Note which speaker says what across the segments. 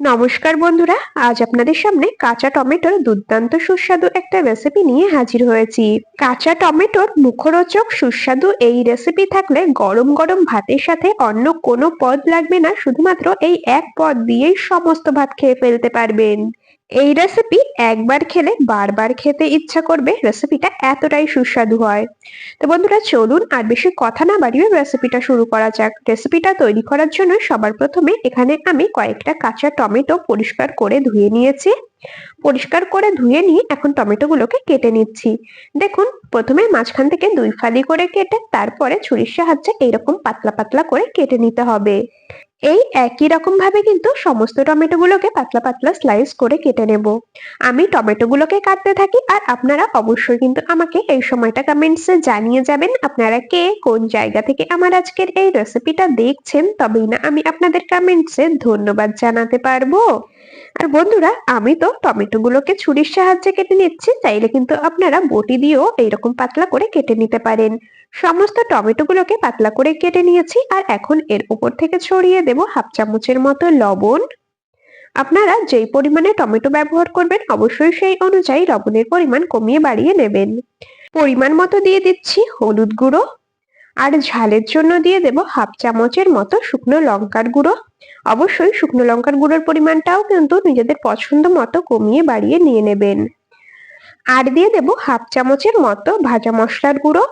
Speaker 1: নমস্কার বন্ধুরা, আজ আপনাদের সামনে কাঁচা টমেটোর দুর্দান্ত সুস্বাদু একটা রেসিপি নিয়ে হাজির হয়েছি। কাঁচা টমেটোর মুখরোচক সুস্বাদু এই রেসিপি থাকলে গরম গরম ভাতের সাথে অন্য কোনো পদ লাগবে না, শুধুমাত্র এই এক পদ দিয়েই সমস্ত ভাত খেয়ে ফেলতে পারবেন। এই রেসিপি একবার খেলে বারবার খেতে ইচ্ছা করবে। রেসিপিটা এতটাই সুস্বাদু হয়। তো বন্ধুরা, চলুন আর বেশি কথা না বাড়িয়ে রেসিপিটা শুরু করা যাক। রেসিপিটা তৈরি করার জন্য সবার প্রথমে এখানে আমি কয়েকটা কাঁচা টমেটো পরিষ্কার করে ধুয়ে নিয়েছি। পরিষ্কার করে ধুয়ে নিয়ে এখন টমেটোগুলোকে কেটে নিচ্ছি। দেখুন, প্রথমে মাঝখান থেকে দুই ফালি করে কেটে তারপরে ছুরির সাহায্যে এইরকম পাতলা পাতলা করে কেটে নিতে হবে। এই একই রকম ভাবে কিন্তু সমস্ত টমেটোগুলোকে পাতলা পাতলা স্লাইস করে কেটে নেব। আমি টমেটোগুলোকে কাটতে থাকি আর আপনারা অবশ্যই কিন্তু আমাকে এই সময়টা কমেন্টসে জানিয়ে যাবেন আপনারা কে, কোন জায়গা থেকে আমার আজকের এই রেসিপিটা দেখছেন, তবেই না আমি আপনাদের কমেন্টসে ধন্যবাদ জানাতে পারব। আর বন্ধুরা, আমি তো টমেটো গুলোকে ছুরির সাহায্যে কেটে নিচ্ছি, চাইলে কিন্তু আপনারা বটি দিয়েও এইরকম পাতলা করে কেটে নিতে পারেন। সমস্ত টমেটো গুলোকে পাতলা করে কেটে নিয়েছি, আর এখন এর উপর থেকে ছড়িয়ে দেব হাফ চামচের মতো লবণ। আপনারা যেই পরিমাণে টমেটো ব্যবহার করবেন, অবশ্যই সেই অনুযায়ী লবণের পরিমাণ কমিয়ে বাড়িয়ে নেবেন। পরিমাণ মতো দিয়ে দিচ্ছি হলুদ গুঁড়ো। আর ঝালের জন্য দিয়ে দেব হাফ চামচের মতো শুকনো লঙ্কার গুঁড়ো। অবশ্যই শুকনো লঙ্কার গুঁড়োর পরিমাণটাও কিন্তু নিজেদের পছন্দ মতো কমিয়ে বাড়িয়ে নিয়ে নেবেন। আর দিয়ে দেব হাফ চামচের মতো ভাজা মশলার গুঁড়ো।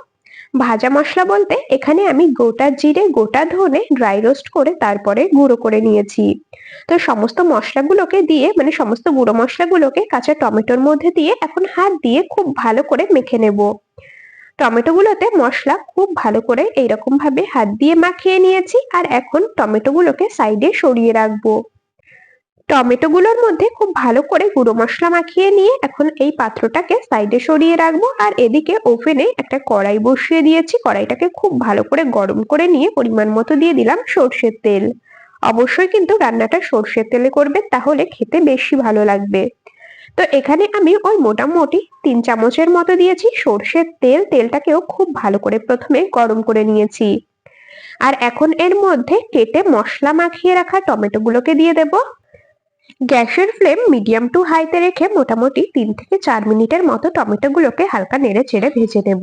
Speaker 1: ভাজা মশলা বলতে এখানে আমি গোটা জিরে, গোটা ধনে ড্রাই রোস্ট করে তারপরে গুঁড়ো করে নিয়েছি। তো সমস্ত মশলাগুলোকে দিয়ে মানে সমস্ত গুঁড়ো মশলাগুলোকে কাঁচা টমেটোর মধ্যে দিয়ে এখন হাত দিয়ে খুব ভালো করে মেখে নেব। টমেটোগুলোতে মশলা খুব ভালো করে এইরকম ভাবে হাত দিয়ে মাখিয়ে নিয়েছি আর এখন টমেটোগুলোকে সাইডে সরিয়ে রাখব। টমেটোগুলোর মধ্যে খুব ভালো করে গুঁড়ো মশলা মাখিয়ে নিয়ে এখন এই পাত্রটাকে সাইডে সরিয়ে রাখব আর এদিকে ওভেনে একটা কড়াই বসিয়ে দিয়েছি। কড়াইটাকে খুব ভালো করে গরম করে নিয়ে পরিমাণ মতো দিয়ে দিলাম সর্ষের তেল। অবশ্যই কিন্তু রান্নাটা সর্ষের তেলে করবে তাহলে খেতে বেশি ভালো লাগবে। তো এখানে আমি ওই মোটামুটি তিন চামচের মতো দিয়েছি। সর্ষের তেল, তেলটাকেও খুব ভালো করে প্রথমে গরম করে নিয়েছি। আর এখন এর মধ্যে কেটে মশলা মাখিয়ে রাখা টমেটোগুলোকে দিয়ে দেবো। গ্যাসের ফ্লেম মিডিয়াম টু হাইতে রেখে মোটামুটি তিন থেকে চার মিনিটের মতো টমেটোগুলোকে হালকা নেড়ে চেড়ে ভেজে নেব।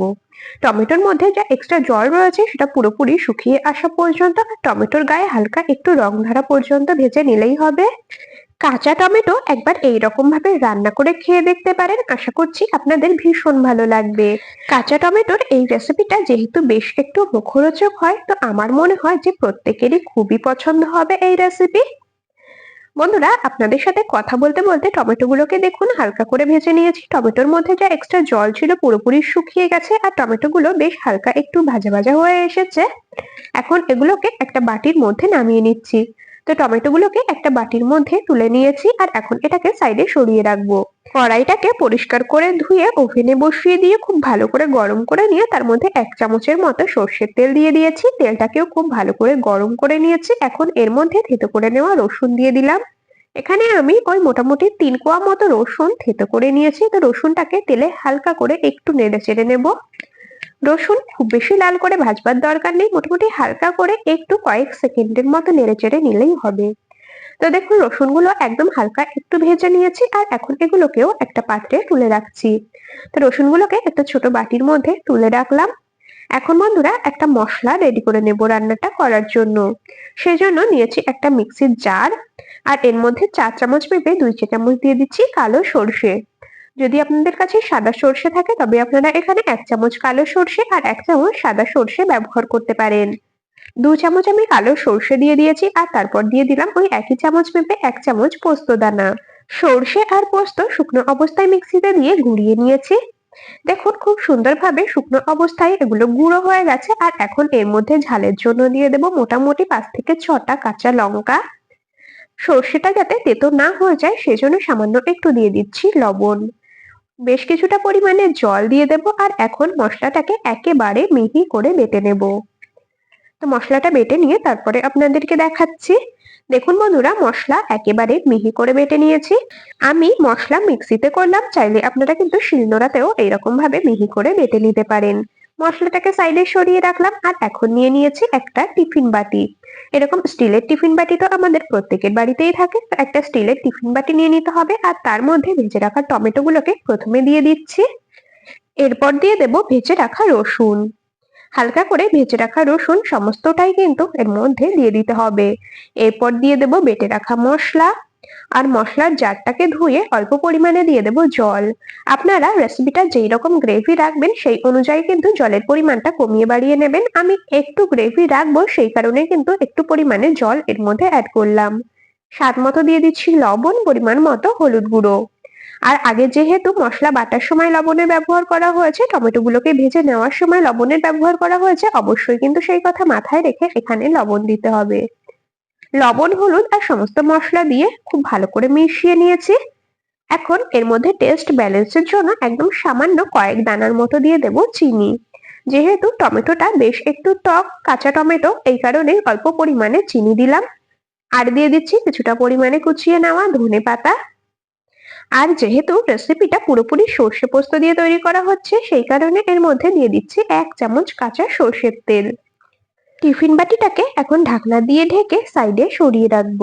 Speaker 1: টমেটোর মধ্যে যা এক্সট্রা জল রয়েছে সেটা পুরোপুরি শুকিয়ে আসা পর্যন্ত টমেটোর গায়ে হালকা একটু রং ধরা পর্যন্ত ভেজে নিলেই হবে। কাঁচা টমেটো একবার এই রকম ভাবে রান্না করে খেয়ে দেখতে পারেন। আশা করছি আপনাদের ভীষণ ভালো লাগবে। কাঁচা টমেটোর এই রেসিপিটা যেহেতু বেশ একটু মুখরোচক হয়, তো আমার মনে হয় যে প্রত্যেকেরই খুবই পছন্দ হবে এই রেসিপি বন্ধুরা, আপনাদের সাথে কথা বলতে বলতে টমেটোগুলোকে দেখুন, হালকা করে ভেজে নিয়েছি। টমেটোর মধ্যে যা এক্সট্রা জল ছিল পুরোপুরি শুকিয়ে গেছে আর টমেটোগুলো বেশ হালকা একটু ভাজা ভাজা হয়ে এসেছে। এখন এগুলোকে একটা বাটির মধ্যে নামিয়ে নিচ্ছি। তো টমেটোগুলোকে একটা বাটির মধ্যে তুলে নিয়েছি আর এখন এটাকে সাইডে সরিয়ে রাখব। কড়াইটাকে পরিষ্কার করে ধুয়ে ওভেনে বসিয়ে দিয়ে খুব ভালো করে গরম করে নিয়ে তার মধ্যে এক চামচের মতো সর্ষের তেল দিয়ে দিয়েছি। তেলটাকেও খুব ভালো করে গরম করে নিয়েছি। এখন এর মধ্যে থেতো করে নেওয়া রসুন দিয়ে দিলাম। এখানে আমি ওই মোটামুটি তিন কোয়া মতো রসুন থেতো করে নিয়েছি। তো রসুনটাকে তেলে হালকা করে একটু নেড়ে চেড়ে নেব। রসুন খুব বেশি লাল করে ভাজবার দরকার নেই, মোটামুটি হালকা করে একটু কয়েক সেকেন্ডের মতো নেড়ে চেড়ে নিলেই হবে। তো দেখুন, রসুনগুলো একদম হালকা একটু ভেজে নিয়েছি আর এখন এগুলোকেও একটা পাত্রে তুলে রাখছি। তো রসুনগুলোকে একটা ছোট বাটির মধ্যে তুলে রাখলাম। এখন বন্ধুরা একটা মশলা রেডি করে নেব রান্নাটা করার জন্য। সেই জন্য নিয়েছি একটা মিক্সির জার আর এর মধ্যে চার চামচ মেপে দুই চা চামচ দিয়ে দিচ্ছি কালো সর্ষে। যদি আপনাদের কাছে সাদা সর্ষে থাকে, তবে আপনারা এখানে এক চামচ কালো সর্ষে আর এক চামচ সাদা সর্ষে ব্যবহার করতে পারেন। দু চামচ আমি কালো সর্ষে দিয়ে দিয়েছি আর তারপর দিয়ে দিলাম ওই একই চামচ মেপে এক চামচ পোস্ত দানা। সর্ষে আর পোস্ত শুকনো অবস্থায় মিক্সিতে দিয়ে গুঁড়িয়ে নিয়েছি। দেখুন খুব সুন্দরভাবে শুকনো অবস্থায় এগুলো গুঁড়ো হয়ে গেছে আর এখন এর মধ্যে ঝালের জন্য দিয়ে দেব মোটামুটি পাঁচ থেকে ছটা কাঁচা লঙ্কা। সর্ষেটা যাতে তেতো না হয়ে যায়, সেজন্য সামান্য একটু দিয়ে দিচ্ছি লবণ। বেশ কিছুটা পরিমাণে জল দিয়ে দেব আর এখন মশলাটাকে একেবারে মিহি করে বেটে নেব। তো মশলাটা বেটে নিয়ে তারপরে আপনাদেরকে দেখাচ্ছি। দেখুন বন্ধুরা, মশলা একেবারে মিহি করে বেটে নিয়েছি। আমি মশলা মিক্সিতে করলাম, চাইলে আপনারা কিন্তু শিলনোড়াতেও এইরকম ভাবে মিহি করে বেটে নিতে পারেন। মশলাটাকে সাইডে সরিয়ে রাখলাম আর এখন নিয়ে নিয়েছি একটা টিফিন বাটি। এরকম স্টিলের টিফিন বাটি তো আমাদের প্রত্যেকের বাড়িতেই থাকে। তো একটা স্টিলের টিফিন বাটি নিয়ে নিতে হবে আর তার মধ্যে ভেজে রাখা টমেটো গুলোকে প্রথমে দিয়ে দিচ্ছি। এরপর দিয়ে দেব ভেজে রাখা রসুন। হালকা করে ভেজে রাখা রসুন সমস্তটাই কিন্তু এর মধ্যে দিয়ে দিতে হবে। এরপর দিয়ে দেব বেটে রাখা মশলা। আর মশলার জারটাকে ধুয়ে অল্প পরিমাণে দিয়ে দেব জল। আপনারা রেসিপিটা যেই রকম গ্রেভি রাখবেন, সেই অনুযায়ী কিন্তু জলের পরিমাণটা কমিয়ে বাড়িয়ে নেবেন। আমি একটু গ্রেভি রাখব, সেই কারণে কিন্তু একটু পরিমাণে জল এর মধ্যে অ্যাড করলাম। স্বাদ মতো দিয়ে দিচ্ছি লবণ, পরিমাণ মতো হলুদ গুঁড়ো। আর আগে যেহেতু মশলা বাটার সময় লবণের ব্যবহার করা হয়েছে, টমেটোগুলোকে ভেজে নেওয়ার সময় লবণের ব্যবহার করা হয়েছে, অবশ্যই কিন্তু সেই কথা মাথায় রেখে এখানে লবণ দিতে হবে। লবণ, হলুদ আর সমস্ত মশলা দিয়ে খুব ভালো করে মিশিয়ে নিয়েছি। এখন এর মধ্যে টেস্ট ব্যালেন্সের জন্য একদম সামান্য কয়েক দানার মতো দিয়ে দেব চিনি। যেহেতু টমেটোটা বেশ একটু টক, কাঁচা টমেটো, এই কারণে অল্প পরিমাণে চিনি দিলাম। আর দিয়ে দিচ্ছি কিছুটা পরিমাণে কুচিয়ে নেওয়া ধনে পাতা। আর যেহেতু রেসিপিটা পুরোপুরি সর্ষে পোস্ত দিয়ে তৈরি করা হচ্ছে, সেই কারণে এর মধ্যে দিয়ে দিচ্ছি এক চামচ কাঁচা সর্ষের তেল। টিফিন বাটিটাকে এখন ঢাকনা দিয়ে ঢেকে সাইডে সরিয়ে রাখব।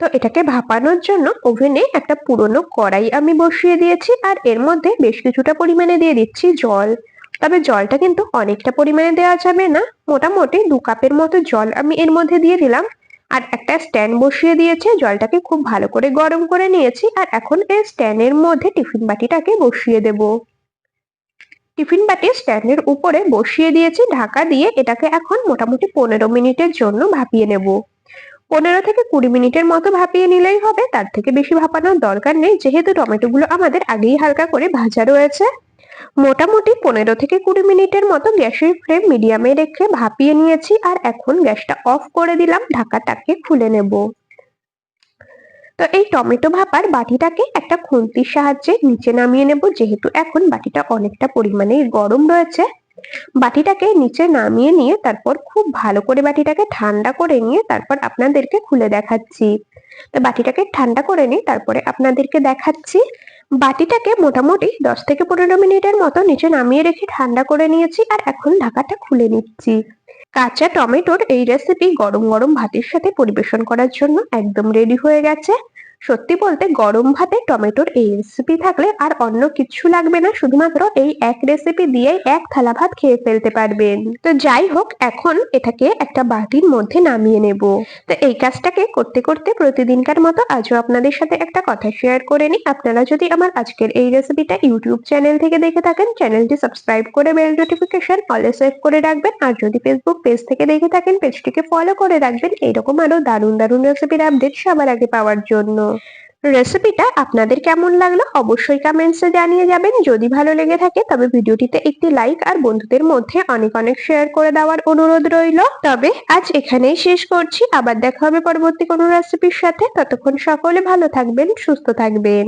Speaker 1: তো এটাকে ভাপানোর জন্য ওভেনে একটা পুরনো কড়াই আমি বসিয়ে দিয়েছি আর এর মধ্যে বেশ কিছুটা পরিমাণে দিয়ে দিচ্ছি জল। তবে জলটা কিন্তু অনেকটা পরিমাণে দেওয়া যাবে না। মোটামুটি দু কাপের মতো জল আমি এর মধ্যে দিয়ে দিলাম। আর একটা স্ট্যান্ড বসিয়ে দিয়েছে, জলটাকে খুব ভালো করে গরম করে নিয়েছি। আর এখন এই স্ট্যান্ডের মধ্যে টিফিন বাটিটাকে বসিয়ে দেব। টিফিন বাটি স্ট্যান্ডের উপরে বসিয়ে দিয়েছি, ঢাকা দিয়ে এটাকে এখন মোটামুটি পনেরো মিনিটের জন্য ভাপিয়ে নেব। পনেরো থেকে কুড়ি মিনিটের মতো ভাপিয়ে নিলেই হবে, তার থেকে বেশি ভাপানোর দরকার নেই, যেহেতু টমেটোগুলো আমাদের আগেই হালকা করে ভাজা রয়েছে। মোটামুটি পনেরো থেকে কুড়ি মিনিটের মতো গ্যাসের ফ্লেম মিডিয়ামে রেখে ভাপিয়ে নিয়েছি, আর এখন গ্যাসটা অফ করে দিলাম, ঢাকাটাকে খুলে নেব। তো এই টমেটো ভাপার বাটিটাকে একটা খুন্তির সাহায্যে নিচে নামিয়ে নেব, যেহেতু এখন বাটিটা অনেকটা পরিমাণে গরম রয়েছে। বাটিটাকে নিচে নামিয়ে নিয়ে তারপর খুব ভালো করে বাটিটাকে ঠান্ডা করে নিয়ে তারপর আপনাদেরকে খুলে দেখাচ্ছি। তো বাটিটাকে ঠান্ডা করে নিই তারপরে আপনাদেরকে দেখাচ্ছি। বাটিটাকে মোটামুটি দশ থেকে পনেরো মিনিটের মতো নিচে নামিয়ে রেখে ঠান্ডা করে নিয়েছি আর এখন ঢাকাটা খুলে নিচ্ছি। কাঁচা টমেটোর এই রেসিপি গরম গরম ভাতের সাথে পরিবেশন করার জন্য একদম রেডি হয়ে গেছে। সত্যি বলতে গরম ভাতে টমেটোর এই রেসিপি থাকলে আর অন্য কিছু লাগবে না, শুধুমাত্র এই এক রেসিপি দিয়েই এক থালা ভাত খেয়ে ফেলতে পারবেন। তো যাই হোক, এখন এটাকে একটা বাটির মধ্যে নামিয়ে নেব। তো এই কাজটাকে করতে করতে প্রতিদিনকার মতো আজও আপনাদের সাথে একটা কথা শেয়ার করে নিই। আপনারা যদি আমার আজকের এই রেসিপিটা ইউটিউব চ্যানেল থেকে দেখে থাকেন চ্যানেলটি সাবস্ক্রাইব করে বেল নোটিফিকেশন অলে সেভ করে রাখবেন। আর যদি ফেসবুক পেজ থেকে দেখে থাকেন পেজটিকে ফলো করে রাখবেন। এরকম আরও দারুণ দারুণ রেসিপির আপডেট সবার আগে পাওয়ার জন্য। রেসিপিটা আপনাদের কেমন লাগল অবশ্যই কমেন্টসে জানিয়ে যাবেন। যদি ভালো লেগে থাকে তবে ভিডিওটিতে একটি লাইক আর বন্ধুদের মধ্যে অনেক অনেক শেয়ার করে দেওয়ার অনুরোধ রইল। তবে আজ এখানেই শেষ করছি। আবার দেখা হবে পরবর্তী কোনো রেসিপির সাথে। ততক্ষণ সকলে ভালো থাকবেন, সুস্থ থাকবেন।